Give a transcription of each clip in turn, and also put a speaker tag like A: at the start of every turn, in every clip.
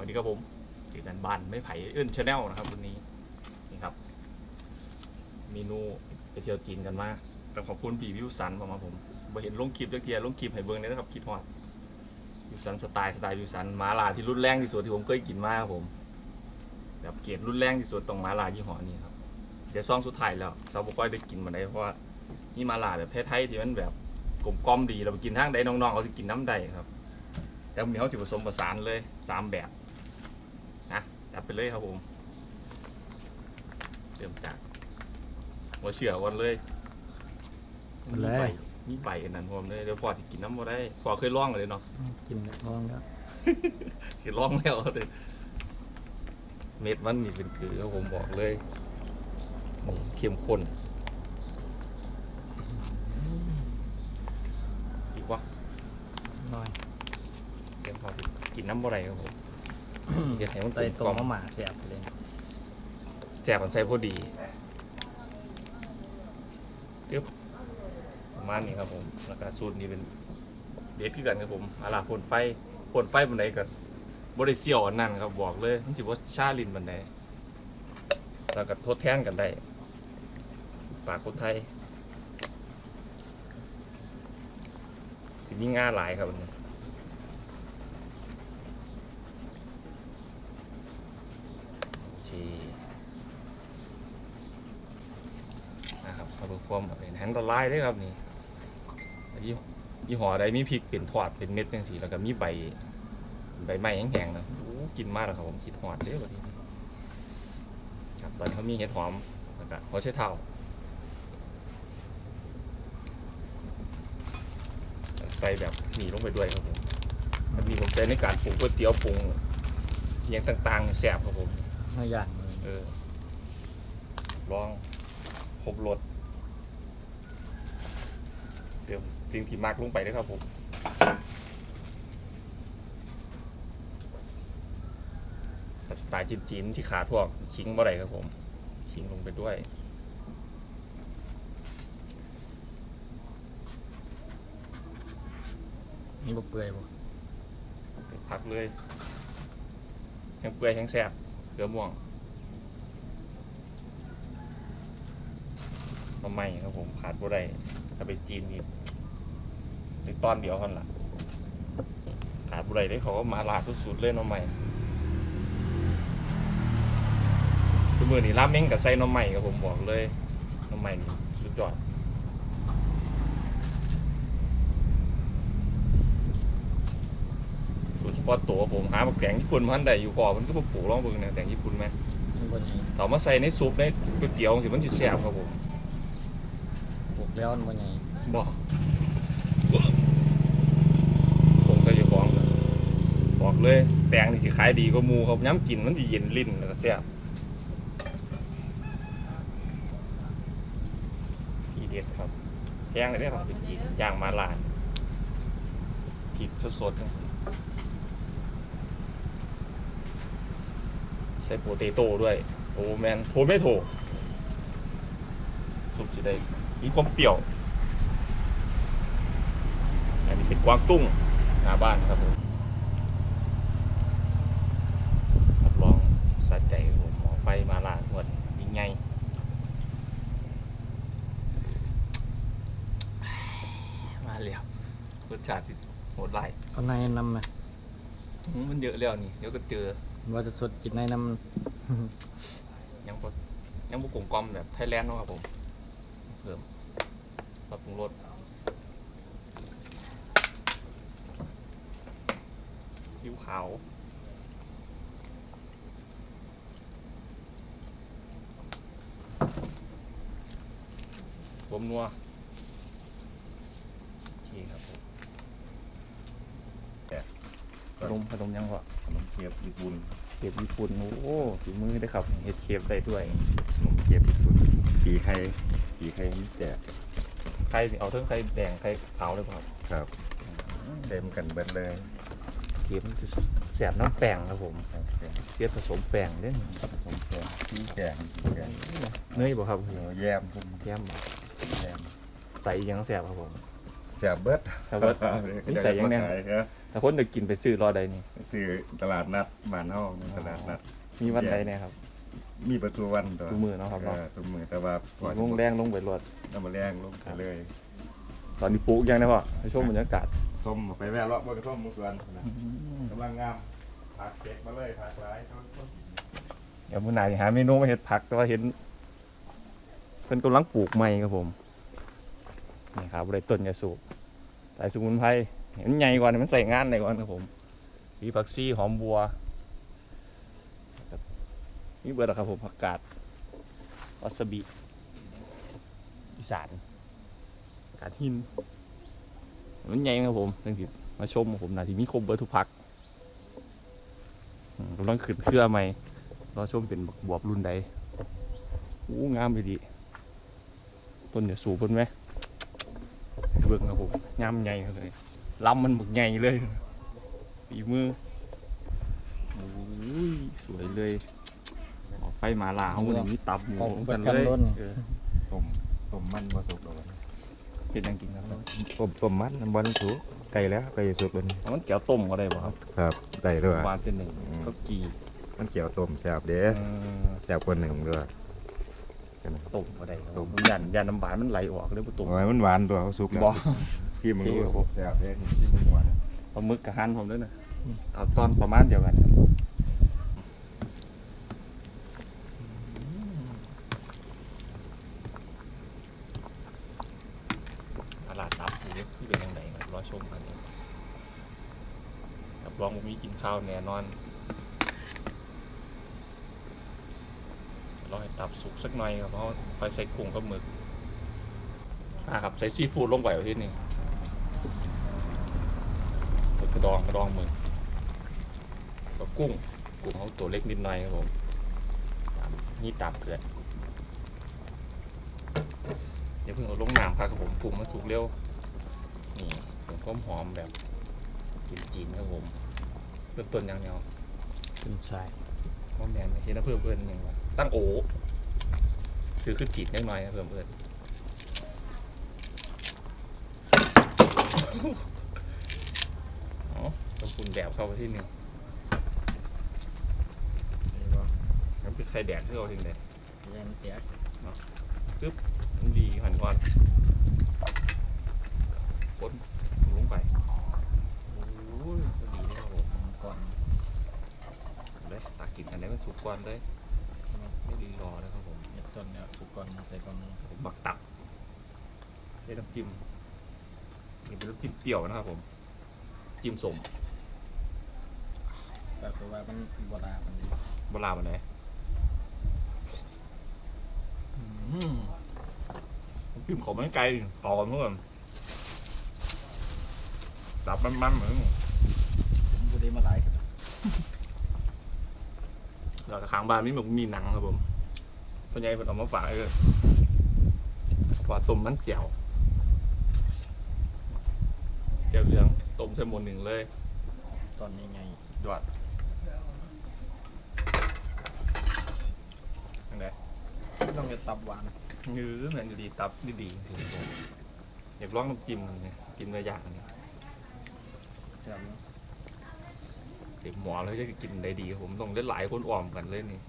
A: วันนี้ครับผมเจอกันบ้านไม่ไผ่เอื้นชาแนลนะครับวันนี้นี่ครับเมนูไปเที่ยวจีนกันมาต้องขอบคุณพี่วิวสันมาผมบ่เห็นลงคลิปจักเทียลงคลิปให้เบิ่งเลยนะครับคิดฮอดวิวสันสไตล์สไตล์วิวสันมาลาที่รุนแรงที่สุดที่ผมเคยกินมากครับผมแบบเกรดรุนแรงที่สุดตรงมาลายี่ห้อนี้ครับเดี๋ยวซองสุดท้ายแล้วเราบ่ค่อยได้กินมาได้เพราะว่านี่มาลาแบบแท้ไทยที่มันแบบกลมกล่อมดีเราไปกินทางใดน้องๆเขาจะกินน้ำใดครับแต่วันนี้เขาจะผสมผสานเลยสามแบบน จัดไปเลยครับผมเริ่มจากหัวเชื่อก่อนเลย
B: เอาเลย
A: มีใบมีใบอันนั้นผมเลยเดี๋ยวพอจะกินน้ำบ่ได้พอเคยลองเลยเนาะ
B: กินแล้วท้องแล้ว
A: เคยลองแล้วแต่เม็ดมันนี่เป็นคือครับผมบอกเลยนี่เข้มข้นอีกวะ
B: น้อย
A: เดี๋ยวพอจะกินน้ำบ่ได้ครับผม เฮ็ดให้มัน
B: ใส่
A: เป็น
B: ตัว
A: กล่อง
B: มะหมาเสียบเลย
A: แจกมันใส่พอดีเดี๋ยวประมาณนี้ครับผมแล้วก็สูตรนี้เป็นเด็ดคือกันครับผมอาลาพ่นไฟพ่นไฟบันไดกับบริเซียวอันนั้นครับบอกเลยมันสิว่าชาลินบันไดแล้วก็ทดแทนกันได้ปากคนไทยสิมีงาหลายครับอันนี้โอเคนะ ครับเอาเพื่อความแบบนี้แห้งละลายได้ครับนี่ยี่ยี่ห้อใดมีพริกเป็นทอดเป็นเม็ดจังสีแล้วก็มีใบ ใบไม้แห้งๆนะโอ้กินมากเลยครับผมคิดหอดเด้อวันนี้ครับตอนนี้เขามีเห็ดหอมแล้วก็เขาใช้เท้าใส่แบบนี้ลงไปด้วยครับผมมันมีผมใช้ในการปรุงก๋วยเตี๋ยวปรุงอหยังต่างๆแซ่บครับผม
B: ไม่ย่างเลย
A: เออลองครบรสเดี๋ยวสิ่งที่มากลงไปเลยครับผมสไตล์จีนๆที่ขาดพวกชิงบ่ได้ครับผม ชิงลงไปด้วย
B: มันบ่เปื่อยบ่
A: พักเลยแห้งเปื่อยแห้งแซ่บเกลือม่วงมาใหม่ครับผมขาดบ่ได้ ถ้าไปจีนนี่ถึงตอนเดียวกันล่ะขาดบ่ได้ได้เขาก็มาลาดสุดๆเลยหน้องใหม่สมือนี่ราเม้งกับใส่หน้องใหม่ครับผมบอกเลยหน้องใหม่นี่สุดยอดสูตรเฉพาะตัวผมหาบักแตงญี่ปุ่นมันได้อยู่พอมันก็มาปลูกลองเบิ่งนะแตงญี่ปุ่นไหม
B: มันบ่ใหญ่
A: เอามาใส่ในซุปในก๋วยเตี๋ยวสิมันสิแซ่บครับผม
B: ปลูก แล้วมันบ่ใหญ่
A: บอกผมก็จะบอกบอกเลยแตงนี่สิขายดีกว่าหมูครับย้ำกินมันสิเย็นลิ้นแล้วก็แซ่บทีเด็ดครับแกงเลยได้ครับเป็นจีนย่างมาลาดพริกสดๆนะครับใส่โปเตโต้ด้วย โอ้แมนโทไม่โถสุปสิได้ มีความเปรี้ยว อันนี้เป็นกวางตุ้งหน้าบ้านครับผมรับรองสะใจครับผมหมอไฟมาลาดวันยิ่งใหญ่มาแล้วรสชาติที่โหดไล่
B: เอาในน้ำนะ
A: มันเยอะแล้วนี่ เดี๋ยวก็เจอ
B: ว่าจะสดกินในน้
A: ยังบ่ยังบุกลมกลอมแบบไทยแลนด์เนาะครับผม เพิ่มปรับปรุงรสซีอิ๊วขาวรวมนัวโอเคครับผมขนมขนมยังวะ
C: ขนมเคียบญี่ปุ่น
A: เก็บญี่ปุ่นโอ้ฝีมือได้ครับเฮ็ดเคฟได้ด้วย
C: ขนมเคียบญี่ปุ่นปีไข่ ปีไข่มีแต่
A: ไข่นี่เอาทั้งไข่แดงไข่ขาวเลยป่ะครับ
C: ครับเต็มกันเบิดเลย
A: เคฟมันจะแสบน้ำแป้งครับผม
C: ครับแกง
A: เสียผสมแป้งเด้น
C: ผสมแกงมีแกงแกง
A: เนยบ่ครับ
C: เดี๋ยวแยมพุ่ม
A: แย้มบ่
C: แยม
A: ใส่อีหยังแสบครับผม
C: ใแซ่บเบิด
A: แซ่บเบิดนี่ใส่ยังไง
C: ขายครับ
A: ถ้าคนจะกินไปซื้อรอใดนี่
C: ซื้อตลาดนัดบ้านเฮาในตลาดนัด
A: มีวันใดเนี่ยครับ
C: มีประตูวันตัว
A: ทุกมื้อเนาะครับเนาะ
C: ออทุกมื้อแต่ว่า
A: สี่โมงแรงลงไปรถ
C: น้ำมาแรงลงไปเลย
A: ตอนนี้ปลูกยังได้พ่อให้ชมบรรยากาศ
C: ส้มไปแวะเลาะบ่ได้ส้มมื้อก่อนนะกำลังงามผักเก็บมาเลยผักหลายต้นต้น
A: เดี๋ยวมื้อหน้าสิหาเมนูมาเฮ็ดผักแต่ว่าเห็นเพิ่นกำลังปลูกใหม่ครับผมนี่ครับบ่ได้ต้นยาสูบใส่สมุนไพรเห็นใหญ่กว่านี่มันใส่งานได้กว่าครับผมมีผักชีหอมบัวครับ มีเบิดแล้วครับผมผักกาดวาซาบิอีสานกาดหิน มันใหญ่ครับผมจังสิมาชมผมนาทีมีครบเบิดทุกผักกำลังขึ้นเครือใหม่รอชมเป็นบวบรุ่นใดอู้งามไปดีต้นเนี่ยสูงเพิ่นไหมเบิ่งครับผมงามใหญ่เลยลำมันบักใหญ่เลยฝีมือโอ้ยสวยเลย ไฟหมาล่าเขาคนนี้ตับหมู
B: ของ
A: สัน
B: ประ
A: เลย
B: จำรุ่น
A: เออ
C: ต้มต้มมันบ่สุกดอก
A: เป็นยังกินครับ
C: ต้มต้มมันบ่ได้สุกไก่แล้วไก่สุกแล้วนี่
A: เอามันแก้วต้มก็ได้ป่ะครับ
C: ครับได้ด้วย
A: หวานเป็นหนึ่ง
C: อืม
A: ก็กี
C: มันเกี่ยวต้มแซ่บเด้
A: เออ
C: แซ่บกว่าหนึ่งด้วย
A: ต้มก็ได้ครับ
C: ต้ม
A: ผมยันยันน้ำหวานมันไหลออกเลยบ่ต้ม
C: โอ้ยมันหวานตัวเขาสุกแล้ว
A: บ่
C: ที่มึงรู้
A: โอเคครับ
C: แซ่บเด้ที่มึงหวาน
A: ปลาหมึกกับฮันผมด้วยนะเอาตอนประมาณเดียวกันครับตลา ดนับหรือที่เป็นยังไงครับรอชมกันครับรับรองว่ามีกินข้าวแน่นอนรอให้ตับสุกสักหน่อยครับเพราะค่อยใส่กุ้งกับหมึกอ่าครับใส่ซีฟู้ดลงไปที่นี่กระดองกระดองมือก็กุ้งกุ้งเขาตัวเล็กนิดหน่อยครับผมนี่ตามเกลือเดี๋ยวเพิ่งเอาลงน้ำครับครับผมกุ้งมันสุกเร็ว นี่ถึงหอมหอมๆแบบจีนๆครับผมเริ่มต้นยังเนาะ
B: ขึ้นสาย
A: หอมแดงเห็นแล้วเพิ่มเอิญยังวะตั้งโอคือคือจีนนิดหน่อยนะเพิ่มเอิญอ๋อต้องคุณแบบเข้าไปที่หนึ่ง
B: นี่บ่
A: น้ำพริกไข่แดดที่เราทิ้งเลย
B: ยังเตียก
A: มันดีหันก่อน กดลงไปโอ้ยพอดีเลยครับผม
B: ก่อน
A: เลยตักกินอันนี้มันสุกก่อนเลยไม่ดีรอนะครับผม
B: เฮ็ดต้นเนี่ยสุกก่อนใส่ก่อนนี้
A: ผมบักตับใช้น้ำจิ้มนี่เป็นน้ำจิ้มเปรี้ยวนะครับผม จิ้มสม
B: ก็คือว่ามันโบราณมันดี
A: บลามันไหนน้ำจิ้มของมันไกลต่อกันเพื่อ นตับมันๆเหมือน
B: ผมบ่ได้มาหลายครับ
A: เราจะค้างบ้านนี่มันมีหนังครับผมส่วนใหญ่เป็นเอามาฝากเลยว่าต้มมันเจียวเจียวเหลืองต้มใส่หมดหนึ่งเลย
B: ตอนนี้ไง
A: ยอดยังไง
B: ไม่ต้องเฮ็ดตับหวาน
A: ยื้อเหมือนดีตับดีๆถึงผมอยากลองน้ำจิ้มมันเนี่ยจิ้มเนื้อย่างอันนี้
B: แซ่บเนาะ
A: เด็กหมอเลยจะกินได้ดีครับผมต้องเล่นหลายคนอ้อมกันเลยนี่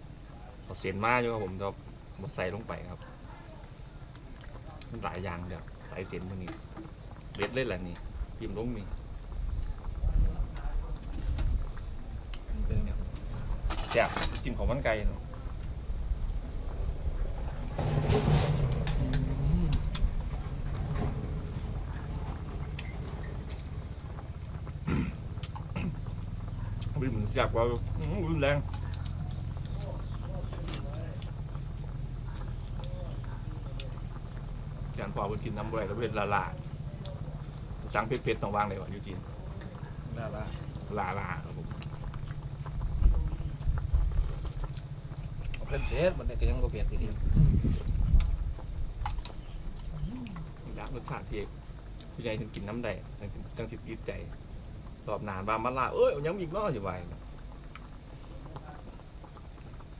A: เอาเสียนมาอยู่ครับผมจะมาใส่ลงไปครับ มันหลายอย่างเดี๋ยวใส่เสียนมันนี่เล็ดเล่นแหละนี่จิ้มลงนี่
B: มันเป็นแบบ
A: แซ่บจิ้มของมันไก่เนาะวิ่งเหมือน แซ่บกว่าอื้อหือรุนแรงจานพอเพิ่นกินน้ำบ่ได้แล้วเผ็ดละลาสั่งเผ็ดๆต้องวางเลยวะอยูจีน
B: ดารา
A: ลาลาครับผม
B: เผ็ดเผ็ดมันก็ยังบ่เผ็ดทีเดียว
A: อยากรสชาติที่ผู้ใหญ่ถึงกินน้ำได้จังสิจังสิติดใจตอบนานบามาลาเอ้ยเอายังมีอีกเนาะอยู่ไว้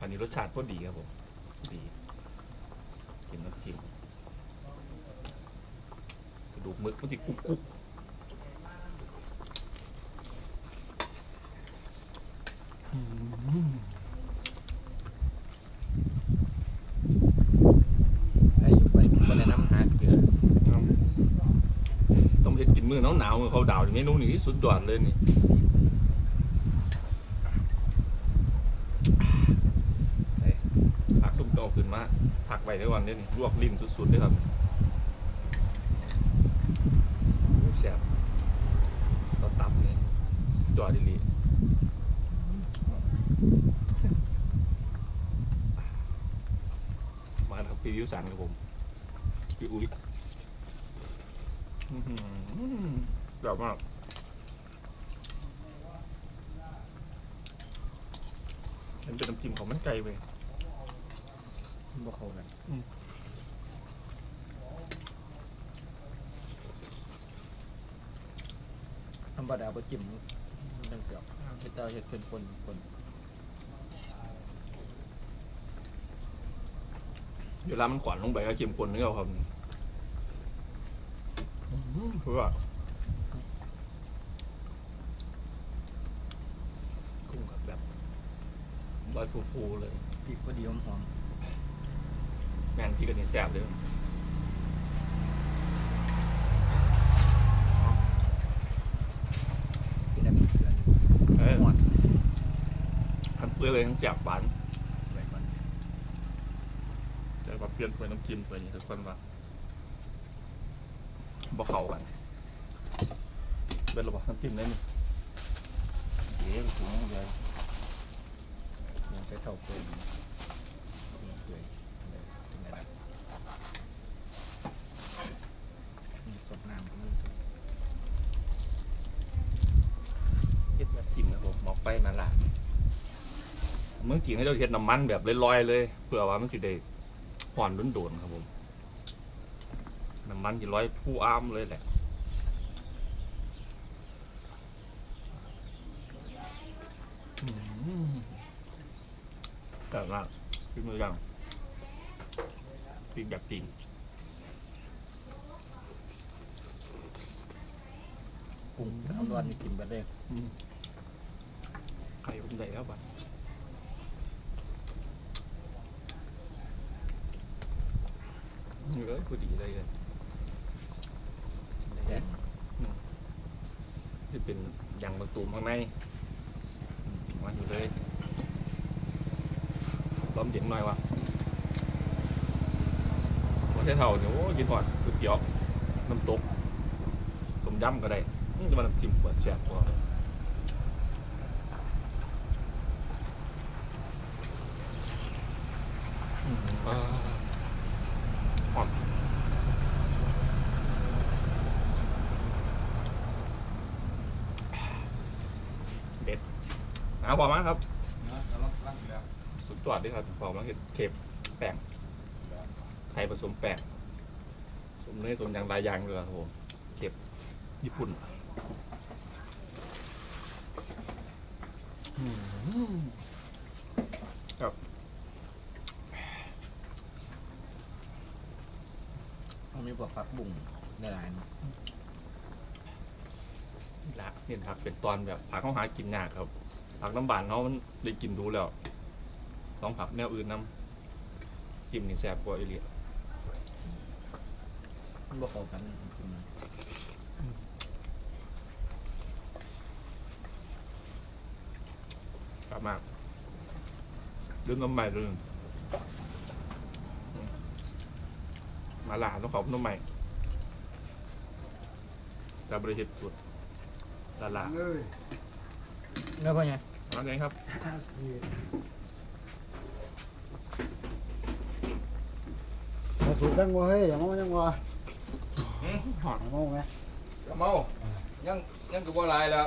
A: อันนี้รสชาติก็ดีครับผม ดีกินน้ำจิ้มดูกหมึกมันสิกรุบกรุบ
B: ให้อยู่ไปบ่ได้น้ำหาเกลือ
A: ต้องเห็ดกินมือหนาวหนาวๆมือเขาดาวนี่เมนูนี้สุดยอดเลยนี่ใส่ผักซุปเก่าขึ้นมาผัก ไว้ได้วันนี้นี่ลวกลิ้นสุดๆเลยครับแซ่บเราตับนี่จอดดีๆมาครับพี่วิวสันครับผมพี่อุ้ยอื้อหือแบบมากมันเป็นน้ำจิ้มของมันไก่เว้ย
B: บ่เข้ากัน
A: อืม
B: ธรรมดาบ่จิ้มมันจังเสียบเฮ็ดแต่เฮ็ดเป็นคนคน
A: เวลามันขวัญลงไปก็เค็มข้นนึกเอาครับอื้อหือเพื่อกุ้งกับแบบลอยฟูๆเลย
B: พริกพอดีหอม
A: แมน พี่กันนี่แซ่บเลย
B: ๆกินได้พริกเกลือ
A: เอ้ย
B: หวาน
A: ทั้งเปลือกเลยทั้งแซ่บหวาน
B: ไว้ก่อน
A: แต่ว่าเปลี่ยนเป็นน้ำจิ้มไปนี่ทุกคนว่าบ่เข้ากันเป็นระบบน้ำจิ้มได้นี่
B: เดี๋ยวถุงเลยยังใส่เท่าเกลืออยู่เกลือเป็นไงนี่สดน้ำก็มัน
A: เฮ็ดแบบจิ้มนะครับผมหมอก ไปมาละเมืองจีนให้เราเฮ็ดน้ำมันแบบลอยๆเลยเพื่อว่ามันสิได้ห่อนโดนๆครับผมน้ำมันสิลอยผู้อ้ามเลยแหละอืมแต่ละพี่มือยังปีกแบบจริง
B: ปรุงน้ำร้อนนี่กินไปได้
A: อืมไข่ผมใหญ่แล้วป่ะเนื้อพอดีเลยเลย
B: แดง
A: ที่เป็นยางมะตูมข้างในอืมมาอยู่เลยต้มเย็นหน่อยวะว่าใช่เท่าเนี่ยโอ้ยินหอดก๋วยเตี๋ยวน้ำตกต้มยำก็ได้นี่จะมาน้ำจิ้มเปิดแซ่บกว่าอืมอ่าหอม เด็ดเอาบอกมาครับ
C: นะเราลองตั้งแล้ว
A: สุดยอดด้วยครับบอกมาเห็ดเคปแป้งไทยผสมแป้งผสมเนยผสมอย่างหลายอย่างเลยครับผมเคปญี่ปุ่น อืมครับ
B: มันมีพวกผักบุ้งในหลายๆเนาะ
A: ละเนี่ยครับเป็นตอนแบบผักเขาหากินยากครับ ผักน้ำบานเขามันได้กินดูแล้วต้องผักแนวอื่นน้ำจิ้มนี่แซ่บกว่าอีเลีย
B: มันบ่เข้ากันกินมัน
A: กลับมาเรื่องน้ำใหม่เรื่อง มาลาต้องขอบน้ำใหม่แต่บริษัทสุดลาลา
C: เอ้ย
B: แล้วก็ไง
A: เอาไงครับ
D: มาถูกตั้งว่าเฮ้ยอย่ามองยังว่า
A: หอด
D: อย่ามองไหม
C: จะเมายังยังกับบ่หลายแล้ว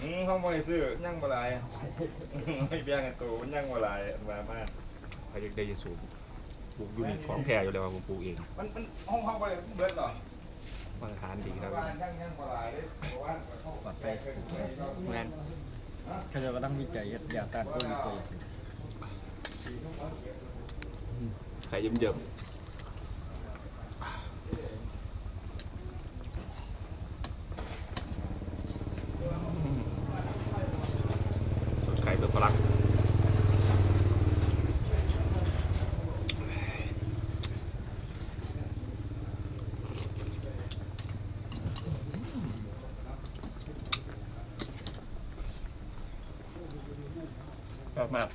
C: อืมเขาบ่ได้ซื้อยังบ่หลายไม่เบี้ยกันตัวมันยังบ่หลายมามา
A: ใครอยากได้จะสูบ ปลูกอยู่นี่ของแท้อยู่แล้วครับผมปลูกเอง
C: มันมันห้องเขาบ่ได้เบิดหรอก
A: มาตรฐานดีครับ
C: ว่ายังยังบ่หลายเลยเพราะว่าเขา
B: ปลอด
C: แจ
B: ภัย
C: กเป็นไปเขา
A: แมน
B: เขาจะกำลังวิจัยเฮ็ดยาต้านโควิดตัวสิ
A: ใครเยิ้มเยิ้ม ลังชอบมาก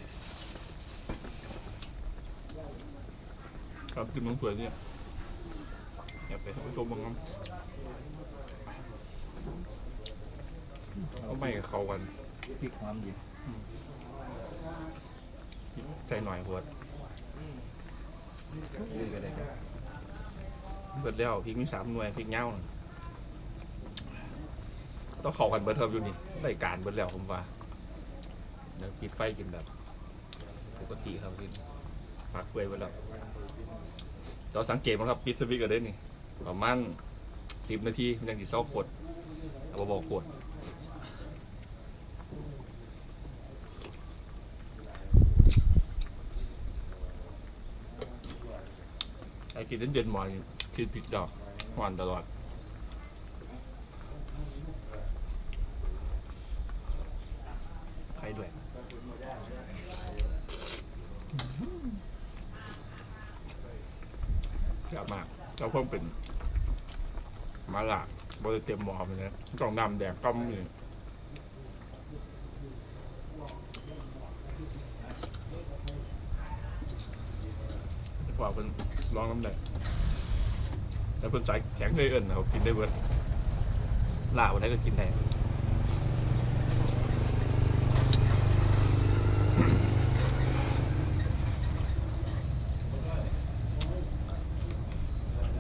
A: ครับ กินมังสวยเนี่ยอย่าไปให้ผู้ชมบังคับก็ไม่กับเขากัน
B: พริกหอมดี
A: ใจหน่อยพวด
B: ยืดก็ได้ครับ
A: เบิดแล้วพริกมีสามหน่วยพริกเง่าน่ะต้องเข้ากันเบิดเทิมอยู่นี่รายการเบิดแล้วผมว่าเดี๋ยวปิดไฟกินแบบปกติครับกิ พักเปื่อยไปแล้วเราสังเกตมั้งครับปิดสวิตช์กันได้นี่ประมาณสิบนาทีมันยังติดเศร้าขวดเอาบอกขวดไอ้กินเย็นๆหมอยกินผิดดอกหวานตลอด ใครด้วยเยอะมากแล้วเพิ่มเป็นมาลาบริ เต็มหมอไปเลยกล่องดำแดงก้อมนี่พอเป็นลองน้ำแดงแล้วเป็นสายแข็งเลยเอิญเขากินได้เบิดลาวันไหนก็กินได้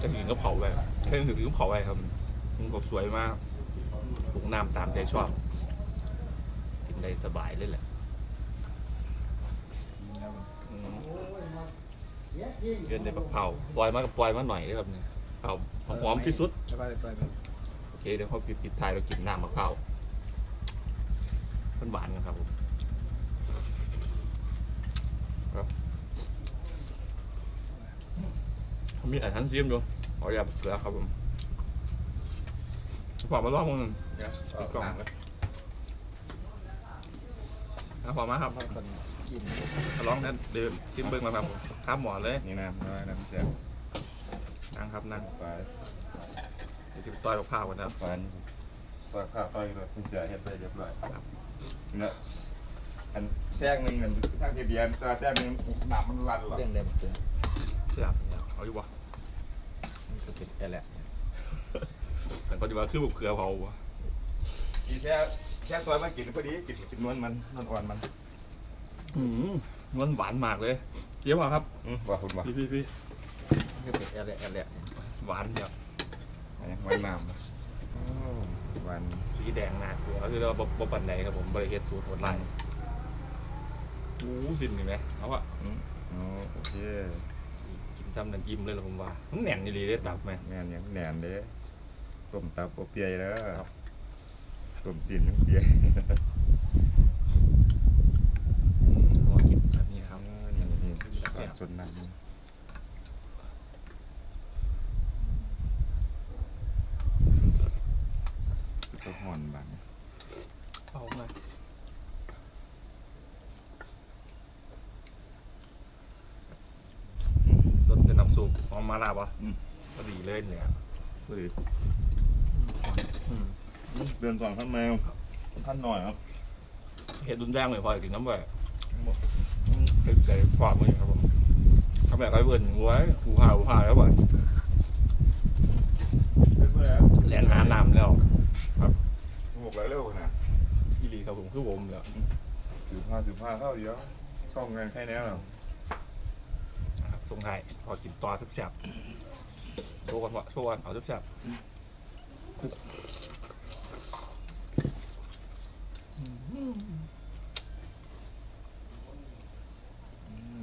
A: จะกินก็เผาไปถ้าถึงก็เผาไปครับ มันก็สวยมากปรุงน้ำตามใจชอบ กินได้สบายเลยแหละอืมเกินได้แบบเผาปล่อยมากับปล่อยมาหน่อยเลยครับเนี่ยเผาหอมที่สุด
B: แล้วก็ไปไป
A: โอเค เดี๋ยวเขาปิดปิดท้ายเรากินน้ำมะพร้าวมันหวานกันครับผมครับมีอาหารเสียมอยู่ขออย่าเกลือครับผม ฝากมาลองมัน
C: เนี่ย
A: อีกกล่องนะพอมาครับ
B: คนกิน
A: มาลองนั่นเดี๋ยวชิมเบิ้งมาครับผมข้ามหมอนเลย
C: นี่น้ำน้อยน้ำเสีย
A: นั่งครับนั่ง
C: ไป
A: เดี๋ยวจะไปต่อยมะพร้าวกันนะครับ
C: ไปปลาข้าวต้อยเลยคุณเสียเฮ็ดไปเรียบร้อย
A: ครับ
C: เนี่ยอันแทรกหนึ่งอันทางที่เดียนตัวแทรกหนึ่งหนักมันรันหรอ
B: เรื่องเดิมคือ
A: เชื่อเนี่ยเอาอยู่วะ
B: มันก็เป็นอะไร
A: แต่ก็จะว่าคือบุกเกลือเผาวะ
C: อีแช่แช่ตัวมากินพอดีกินกินนวลมันนวลอ่อนมัน
A: อืมมันหวานมากเลยเยี่ยมอะครับ
C: อืมว่าคุณว่า
A: พี่พี่พี่
B: มันก็เป็นอะไรอะไร
A: หวานเดียว
C: หวานน้ำหวาน
A: สีแดงน่ากลัวคือเราบบปันใดครับผมบริเฮ็ดสูตรโหดไล่โอ้สินนี่ไหมเอาอะ
C: อืมอ๋อโอเค
A: กินซ้ำนันอิ่มเลยเหรอผมว่ามันแน่นนี่เลยได้ตับไหม
C: แม่นยังแหนนเด้ ต้มตับอบเปียแล้ว
A: ครับ
C: ต้มสินยังเปีย
A: ลองกินแบบนี้ค
C: ค
A: รั
C: รับบนี่นี่นี่ส่วนน้ำนี่ก็ห่อนบาง
A: เอามาสดเป็นน้ำซุปเอามาลาบวะ
C: อืม
A: ก็ดีเลยเนี่ย
C: เฮ้ย
A: อืม
C: เดือนสองขั้นแมวขั้นหน่อยครับ
A: เห็ดดุนแดงเลยพอกินน้ำไปเห็ดใส่ฟอดมือครับผมทำแบบไอ้เบิร์นไว้หูหาหูหาแล้วบ่แหลนหาน้ำแล้ว ครับ
C: บอกแล้วเร็วนะ
A: อีหลีครับผมคือผมแล้ว
C: ถือผ้าถือผ้าเข้าเดียวเข้างานแค่นี้แล้ว
A: ครับตรงไทายพอกินต่อแซ่บๆโชว์กันวะโชว์กันเอาแซ่บๆอืม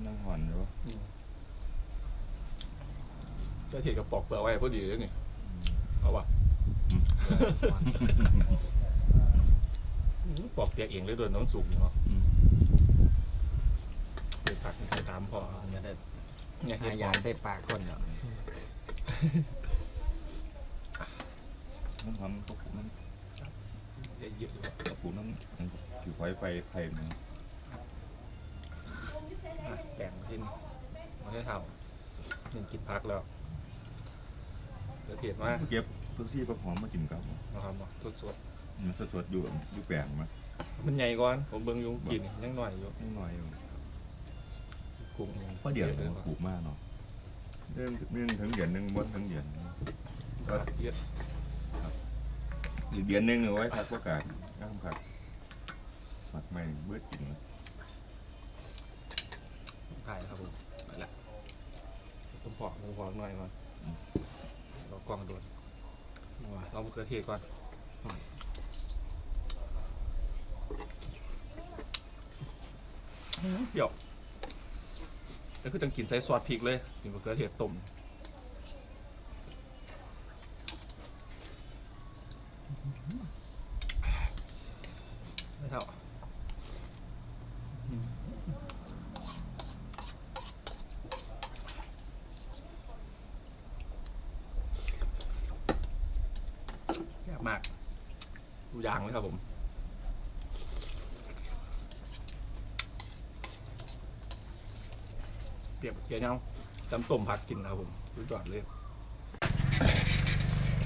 C: นั่งหอนอยู่
A: จะเห็ดกับปอกเปลือกไว้พอดีเลยนี่เอาวะปอกเปียกเองเลยด้วยน้ำสุกเนาะไปผักใส่ตามพอ
B: มันจะได้
A: เนี่ยหา
B: ยาใส่ปากคนเนาะ
C: มันทำตกมัน
A: เยอะๆเลย
C: ตะปูน้ำมันผิวไฟไฟไฟมัน
B: ครับ
A: แบ่งที่นี่ไม่ใช่ทำนี่กินพักแล้วเดี๋ยวเทียดมาก
C: เก็บเพิ่งซี่ผักหอมมากินกับ
A: นะครับเนาะสด
C: มันสดๆอยู่อยู่แปลงมา
A: ๆมันใหญ่ก่อน ผมเบิ่งอยุงกินยังหน่อยอยู่
C: นิดหน่อยอยู่
A: กุ้งนี่
C: เพราะเดี๋ยวมันปลูกมากเนาะเรื่องเรื่องถึงเดือนหนึงบนถึงเดือนหนึ่ง
A: ก็เยอะ
C: อีกเดือนหนึงเอาไว้พักประกาศ งามผักผักใหม่เบิดกินเลย
A: ถ่ายครับผมไปละผมพอผมพอหน่อยก่อนเรากล้องโดนมาเรามะเขือเทศก่อนเดี๋ยวแล้วคือต้องกินใส่ซอสพริกเลยกินมะเขือเทศต้มไม่เท่า แย่บมากดูยางเลยครับผม เปรียบเกี๊ยวเนาจำ ต้มผักกินนะครับผมรู้จอดเลย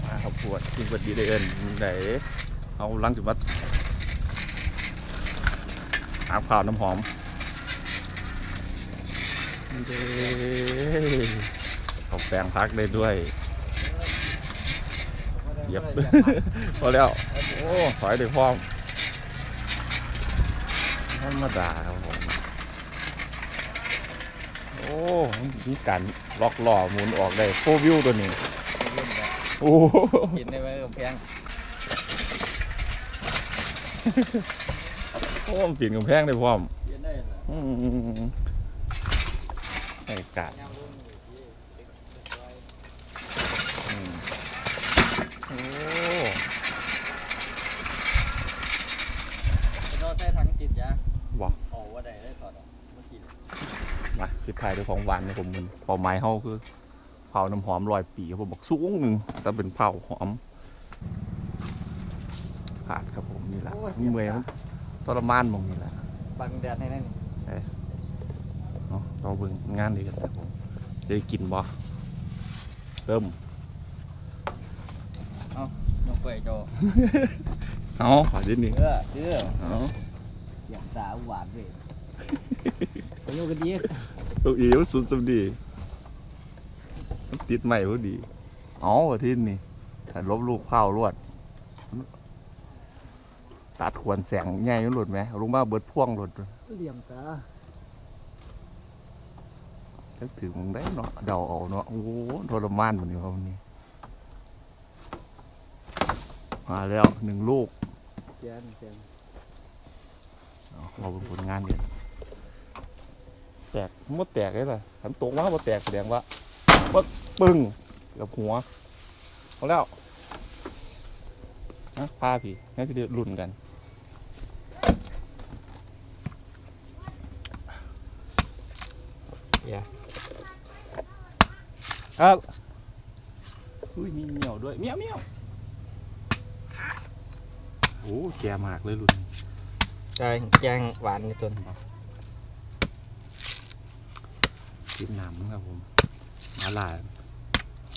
A: มาครับปวดกินปวดดีเลยเอินไหนเอาลังจุบัดอาบข่าวน้ำหอมเด้เอาแปลงพักได้ด้วยเหยียบพอแล้ว โอ้ถอยได้พร้อมธรรมดาครับผม โอ้มีการล็อกล้อหมุนออกได้โฟวิวตัวนี้โอ้โห
B: กินได้ไหมกับแพง
A: โอ้มันปีนกำแพงได้พร้อม
B: กินได้เหรอ
A: อืมให้กาดอืมโอ้
B: เราใช้ทั้งสิทธิ์ยะ
A: บอก
B: ออกว่าได้ได้ถอดออกเมื่อกี้
A: มาสิทายด้วยของหวานนะผมมันเป่าไม้เฮาคือเผาน้ำหอมลอยปีครับผมบอกสูงหนึ่งแต่เป็นเผาหอมผ่านครับผมนี่แหละเมื่อยมันทรมานหมองนี่แหละ
B: บังแดดให้นั่นนี่
A: เนาะเราเบิ่งงานดีกันครับผมจะได้กินบ่เริ่ม
B: ยกไปโจ
A: เอาขอนิดนึง
B: เออเด้อ
A: เอา
B: เสียงสาวหวานเว้ยไปโยกันดี
A: ตัวอีมันสุดสมดีมันติดใหม่พอดีเอาอาทิตย์นี้ถ้าลบลูกข้าวรวด ตัดขวนแสงใหญ่มันหลุดไหมลุงบ้าเบิดพ่วงหลุด
B: เหลี่ยมตา
A: นึกถึงมึงได้เนาะเดาเอาเนาะโอ้โหทรมานเหมือนกันครับวันนี้มาแล้วหนึ่งลูก
B: เจียนเจียน
A: เอาเราเป็นผลงานเดียว แตกมดแตกเลยล่ะขันตกมาบ่แตกแสดงว่าว่าปึ้งกับหัวเอาแล้วนะพาพี่งั้นจะได้รุ่นกันครับอุ้ยมีเหมียวด้วยเมียวเมียวโอ้แก่มากเลยรุ่น
B: ใช่แกงหวานในตัว
A: กินน้ำนะครับผมมาหลาย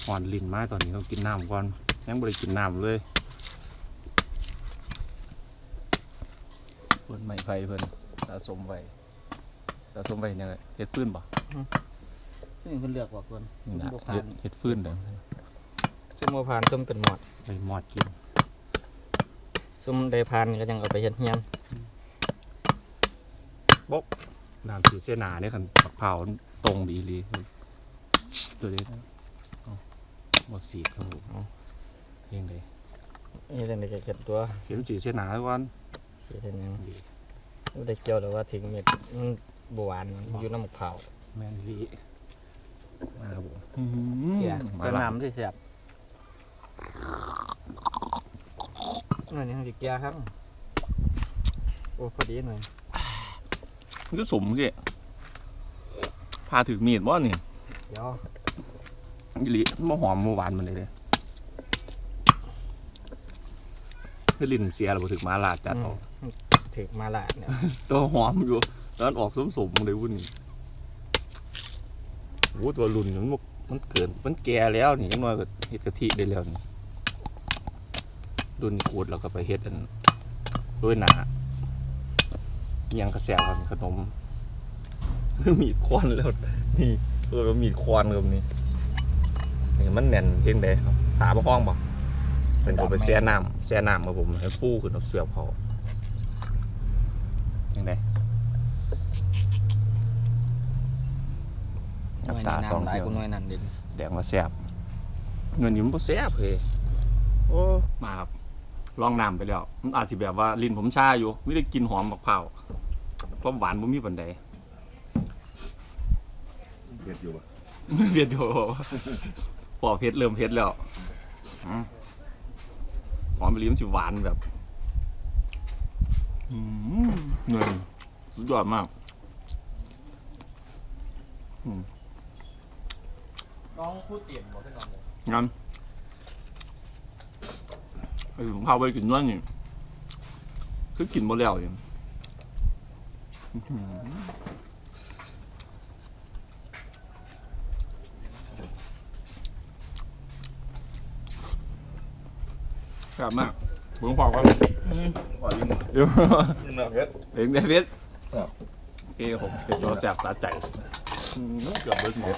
A: อ่อนลิ้นมากตอนนี้ต้องกินน้ำก่อนยังไม่ได้กินน้ำเลยเพิ่นไม่ไฟเพิ่นสะสมไว้สะสมไว้ยังไงเฮ็ดฟื้นบ่
B: นี่คุณเลือกว่าคน
A: นี่นะ
B: บ่ผ่า
A: เฮ็ด
B: น
A: เฮ็ดฟื้นเด้อ
B: ซุ่มบ่ผ่านซุ่มเป็นหมอด
A: ไปหมอดกิน
B: ซุ่มได้ผ่านก็ยังเอาไปเฮ็ดเฮียน
A: น้ำสีเสนาเนี่ยคันผักเผา ตรงดีเลยตัวนี้นะเอาหมดสีครับผมเอาเพียงเลย
B: นี่เป็นเก็บตัว
A: เห็นสีเสนาทุกวัน
B: เสียเท่านั้น
A: ดี
B: ไม่ได้เกี่ยวหรือว่าถึงเม็ดมันบหวานมันอยู่น้ำมะพร้าว
A: แมนลีมาครับผม
B: เกี่ย
A: มา
B: จะ
A: ละ
B: น้ำที่เสียบอันนี้มันจะเกี่ยครับโอ้พอดีหน่อย
A: มันก็สมสิพาถือมีดบ่นี่
B: เดี๋ยว
A: อีหลีมันหอมมันหวานมันเลยเลยคือลิ้นเสียแล้วบ่ถึกมาลาดจัดออก
B: ถึกมาละเนี่ย
A: ตัวหอมอยู่แล้วมันออกสมๆเลยวุ่นนี่โอ้ตัวรุ่นมันบ่มันเกินมันแก่แล้วนี่ยังน้อยก็เฮ็ดกะทิได้แล้วนี่รุ่นนี้ขูดแล้วก็ไปเฮ็ดอันด้วยหนาอิหยังกระแสครับขนม มีดควันแล้วนี่เออมีดควันครับนี่นี่มันแน่นเพียงใดครับถามาห้องบ่เป็นผมไปแช่น้ำแช่น้ำครับผมให้ฟูขึ้นเอาเสือเผายังไง
B: หน่วย
A: ตา
B: นี้
A: สอง
B: น้ำหลาย
A: เดียว
B: กว่าหน่วยนั้นเด่น
A: แดงมาแซ่บเงินนี้มันบ่แซ่บเลยโอ้มาครับลองน้ำไปแล้ว มันอาจสิแบบว่าลิ้นผมชาอยู่ไม่ได้กินหอมบักเผาวความหวานบ่มีปานใด
C: เผ็ดอยู่ปะ
A: เผ็ดอยู่ปอกเผ็ดเริ่มเผ็ดแล้วอืมหอมไปลิ้มนสิหวานแบบอืมเงินสุดยอดมากอืม
B: น้องพูดเตียนบ่ขึ้นนอนเลย
A: งั้นไอ้ผมพาไปกินนั่นนี่คือกินหมดแล้วอย่าง อื้อหือแซ่บมากผมขอก่อน
C: ขอยิน
A: เดี๋ยว
C: ยินหน่อยเผ็ด
A: เองเดวิดโอเคครับผมเป็นตัวแซ่บสะใจอื้อหือเกือบเบิดหมด